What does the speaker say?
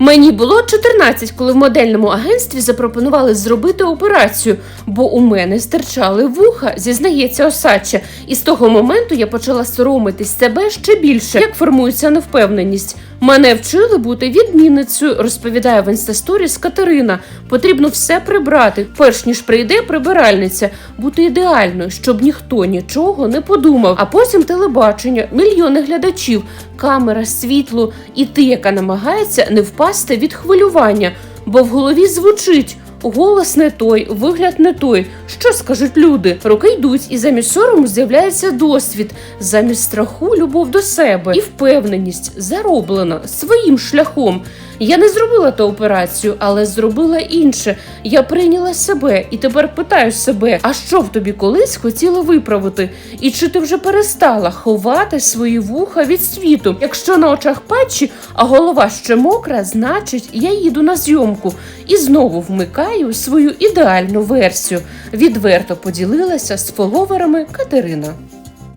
Мені було 14, коли в модельному агентстві запропонували зробити операцію, бо у мене стирчали вуха, зізнається Осадча. І з того моменту я почала соромитись себе ще більше. Як формується невпевненість? Мене вчили бути відмінницею, розповідає в інстасторіс Катерина. Потрібно все прибрати, перш ніж прийде прибиральниця, бути ідеальною, щоб ніхто нічого не подумав. А потім телебачення, мільйони глядачів, камера, світло і ти, яка намагається не впасти від хвилювання, бо в голові звучить. Голос не той, вигляд не той. Що скажуть люди? Роки йдуть, і замість сорому з'являється досвід, замість страху любов до себе і впевненість зароблена своїм шляхом. Я не зробила ту операцію, але зробила інше. Я прийняла себе і тепер питаю себе: а що в тобі колись хотіла виправити? І чи ти вже перестала ховати свої вуха від світу? Якщо на очах патчі, а голова ще мокра, значить я їду на зйомку і знову вмикаю свою ідеальну версію. Відверто поділилася з фоловерами Катерина.